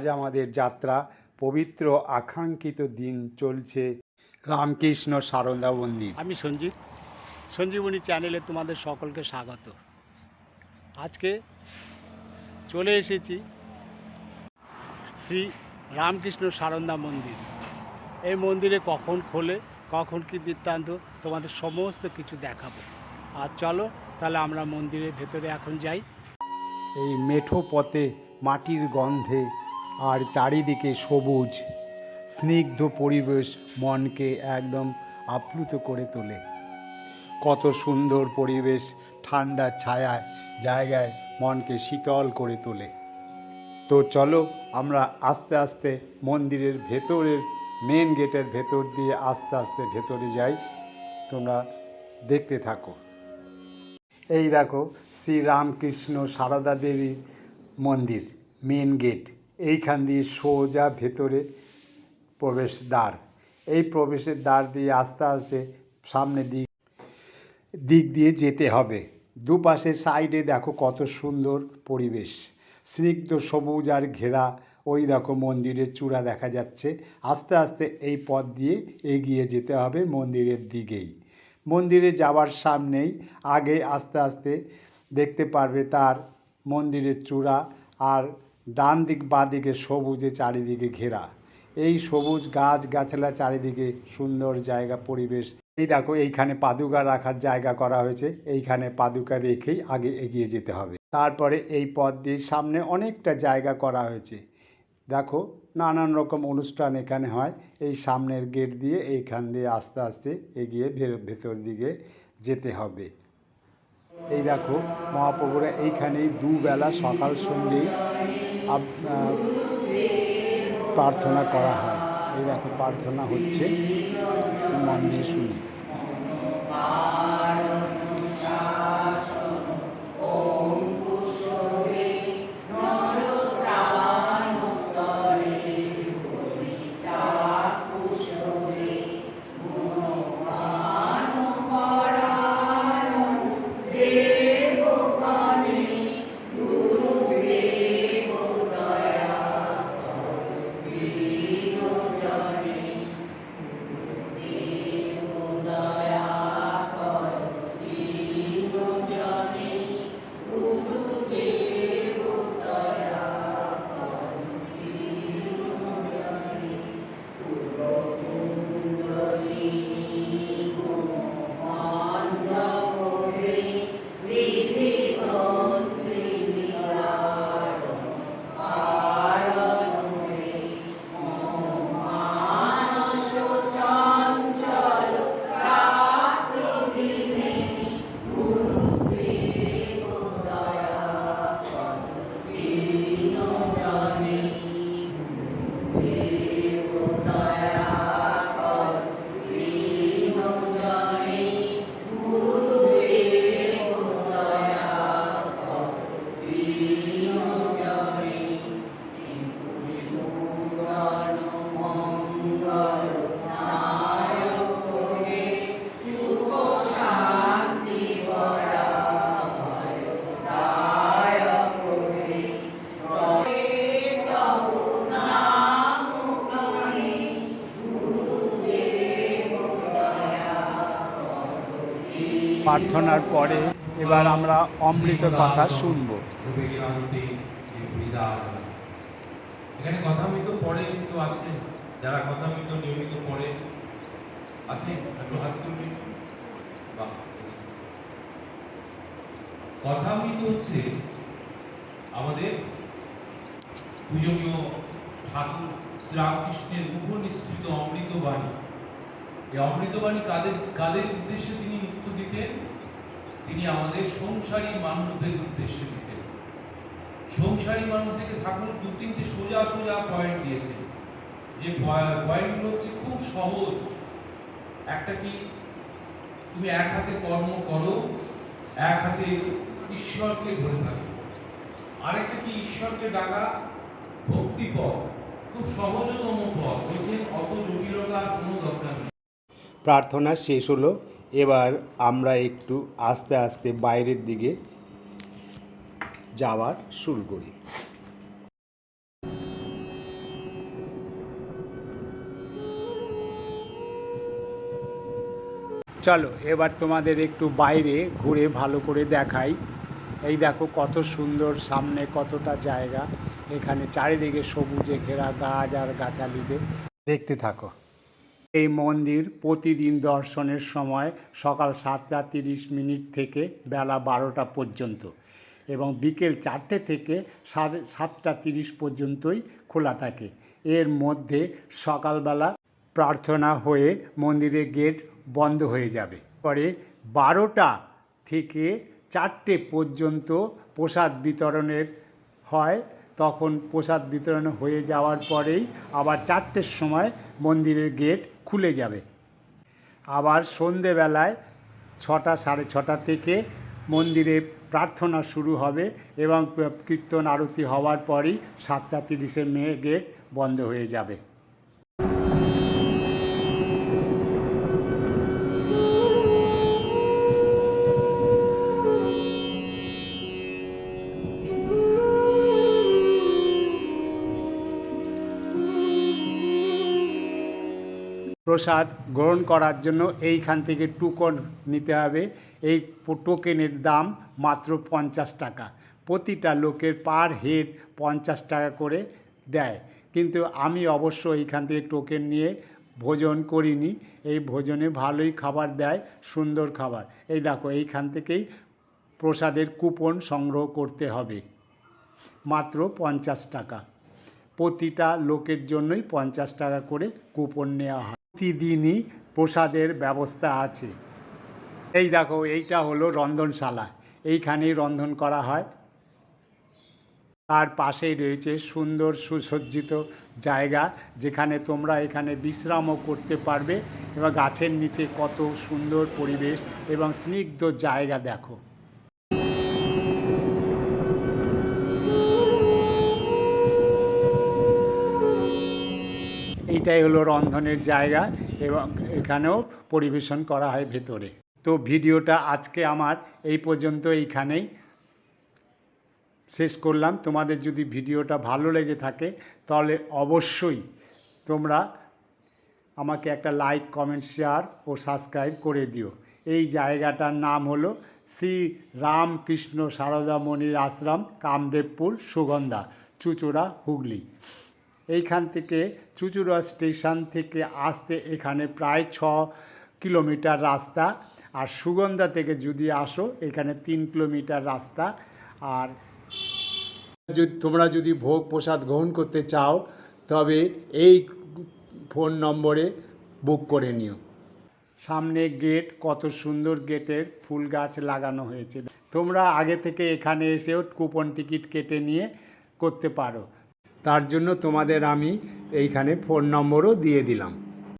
আজ আমাদের যাত্রা পবিত্র আকাঙ্ক্ষিত দিন চলছে রামকৃষ্ণ সারদা মন্দির। আমি সঞ্জিত সঞ্জীবনী চ্যানেলে তোমাদের সকলকে স্বাগত। আজকে চলে এসেছি শ্রী রামকৃষ্ণ সারন্দা মন্দির। এই মন্দিরে কখন খোলে কখন কি বৃত্তান্ত তোমাদের সমস্ত কিছু দেখাবো। আর চলো তাহলে আমরা মন্দিরের ভেতরে এখন যাই। এই মেঠো পথে মাটির গন্ধে আর চারিদিকে সবুজ, স্নিগ্ধ পরিবেশ মনকে একদম আপ্লুত করে তোলে। কত সুন্দর পরিবেশ ঠান্ডা ছায়ায়, জায়গায় মনকে শীতল করে তোলে। তো চলো আমরা আস্তে আস্তে মন্দিরের ভেতরের মেন গেটের ভেতর দিয়ে আস্তে আস্তে ভেতরে যাই। তোমরা দেখতে থাকো। এই দেখো শ্রীরামকৃষ্ণ সারদা দেবী মন্দির মেন গেট এইখান দিয়ে সোজা ভেতরে প্রবেশ দ্বার। এই প্রবেশের দ্বার দিয়ে আস্তে আস্তে সামনে দিক দিক দিয়ে যেতে হবে। দুপাশে সাইডে দেখো কত সুন্দর পরিবেশ। স্নিগ্ধ সবুজ আর ঘেরা ওই দেখো মন্দিরের চূড়া দেখা যাচ্ছে। আস্তে আস্তে এই পথ দিয়ে এগিয়ে যেতে হবে মন্দিরের দিকেই। মন্দিরে যাওয়ার সামনেই আগে আস্তে আস্তে দেখতে পারবে তার মন্দিরের চূড়া আর ডান দিক বাঁ দিকে সবুজে চারিদিকে ঘেরা। এই সবুজ গাছ গাছলা চারিদিকে সুন্দর জায়গা পরিবেশ। এই দেখো, এইখানে পাদুকা রাখার জায়গা করা হয়েছে। এইখানে পাদুকা রেখেই আগে এগিয়ে যেতে হবে। তারপরে এই পথ দিয়ে সামনে অনেকটা জায়গা করা হয়েছে। দেখো, নানান রকম অনুষ্ঠান এখানে হয়। এই সামনের গেট দিয়ে এইখান দিয়ে আস্তে আস্তে এগিয়ে ভেতর দিকে যেতে হবে। এই দেখো, মহাপ্রভুরা এইখানেই দুবেলা সকাল সন্ধ্যেই প্রার্থনা করা হয়। এই দেখো, প্রার্থনা হচ্ছে। মন্দির শুনি। প্রার্থনার পরে এবার আমরা অমৃত কথা শুনব। এখানে পড়ে তো আছে। যারা নিয়মিত পড়ে, আছে? হচ্ছে আমাদের পূজনীয় ঠাকুর শ্রীরামকৃষ্ণের মুখ নিঃসৃত অমৃত বাণী এই অমৃত বাণী কাদের কাদের উদ্দেশ্যে তিনি উত্তর দিতেন? তিনি আমাদের সংসারী মানুষদের উদ্দেশ্যে দিতেন। সংসারী মানুষদেরকে ঠাকুর দু তিনটে সোজা সোজা পয়েন্ট দিয়েছে যে পয়েন্টগুলো হচ্ছে খুব সহজ। একটা কি, তুমি এক হাতে কর্ম করো, এক হাতে ঈশ্বরকে ধরে থাকো। আরেকটা কি, ঈশ্বরকে ডাকা ভক্তি পথ খুব সহজতম পথ। বলছেন অত জটিলতার কোনো দরকার নেই। প্রার্থনা শেষ হলো। এবার আমরা একটু আস্তে আস্তে বাইরের দিকে যাওয়ার শুরু করি। চলো, এবার তোমাদের একটু বাইরে ঘুরে ভালো করে দেখাই। এই দেখো কত সুন্দর সামনে কতটা জায়গা। এখানে চারিদিকে সবুজে ঘেরা গাছ আর গাছালিদের। দেখতে থাকো। এই মন্দির প্রতিদিন দর্শনের সময় সকাল সাতটা তিরিশ মিনিট থেকে বেলা বারোটা পর্যন্ত এবং বিকেল চারটে থেকে সাড়ে সাতটা তিরিশ পর্যন্তই খোলা থাকে। এর মধ্যে সকালবেলা প্রার্থনা হয়ে মন্দিরের গেট বন্ধ হয়ে যাবে। পরে বারোটা থেকে চারটে পর্যন্ত প্রসাদ বিতরণের হয়। তখন প্রসাদ বিতরণ হয়ে যাওয়ার পরেই আবার চারটের সময় মন্দিরের গেট খুলে যাবে। আবার সন্ধেবেলায় ছটা, সাড়ে ছটা থেকে মন্দিরে প্রার্থনা শুরু হবে এবং কীর্তন আরতি হওয়ার পরই সাতটা তিরিশে মে গেট বন্ধ হয়ে যাবে। প্রসাদ গ্রহণ করার জন্য এইখান থেকে টোকন নিতে হবে। এই টোকেনের দাম মাত্র পঞ্চাশ টাকা। প্রতিটা লোকের পার হেড পঞ্চাশ টাকা করে দেয়। কিন্তু আমি অবশ্য এইখান থেকে টোকেন নিয়ে ভোজন করিনি। এই ভোজনে ভালোই খাবার দেয়, সুন্দর খাবার। এই দেখো, এইখান থেকেই প্রসাদের কুপন সংগ্রহ করতে হবে। মাত্র পঞ্চাশ টাকা। প্রতিটা লোকের জন্যই পঞ্চাশ টাকা করে কুপন নেওয়া হয়। প্রতিদিনই প্রসাদের ব্যবস্থা আছে। এই দেখো, এইটা হলো রন্ধনশালা। এইখানেই রন্ধন করা হয়। তার পাশেই রয়েছে সুন্দর সুসজ্জিত জায়গা, যেখানে তোমরা এখানে বিশ্রামও করতে পারবে। এবং গাছের নিচে কত সুন্দর পরিবেশ এবং স্নিগ্ধ জায়গা দেখো। এইটাই হলো রন্ধনের জায়গা এবং এখানেও পরিবেশন করা হয় ভেতরে। তো ভিডিওটা আজকে আমার এই পর্যন্ত এইখানেই শেষ করলাম। তোমাদের যদি ভিডিওটা ভালো লেগে থাকে তাহলে অবশ্যই তোমরা আমাকে একটা লাইক, কমেন্ট, শেয়ার ও সাবস্ক্রাইব করে দিও। এই জায়গাটার নাম হলো শ্রী রামকৃষ্ণ সারদামণির আশ্রম, কামদেবপুর, সুগন্ধা, চুচুড়া, হুগলি। এইখান থেকে চুচুড়া স্টেশন থেকে আসতে এখানে প্রায় ছ কিলোমিটার রাস্তা। আর সুগন্ধা থেকে যদি আসো, এখানে তিন কিলোমিটার রাস্তা। আর যদি তোমরা যদি ভোগ প্রসাদ গ্রহণ করতে চাও, তবে এই ফোন নম্বরে বুক করে নিও। সামনে গেট, কত সুন্দর গেটের ফুল গাছ লাগানো হয়েছে। তোমরা আগে থেকে এখানে এসেও কুপন টিকিট কেটে নিয়ে করতে পারো। তার জন্য তোমাদের আমি এইখানে ফোন নম্বরও দিয়ে দিলাম।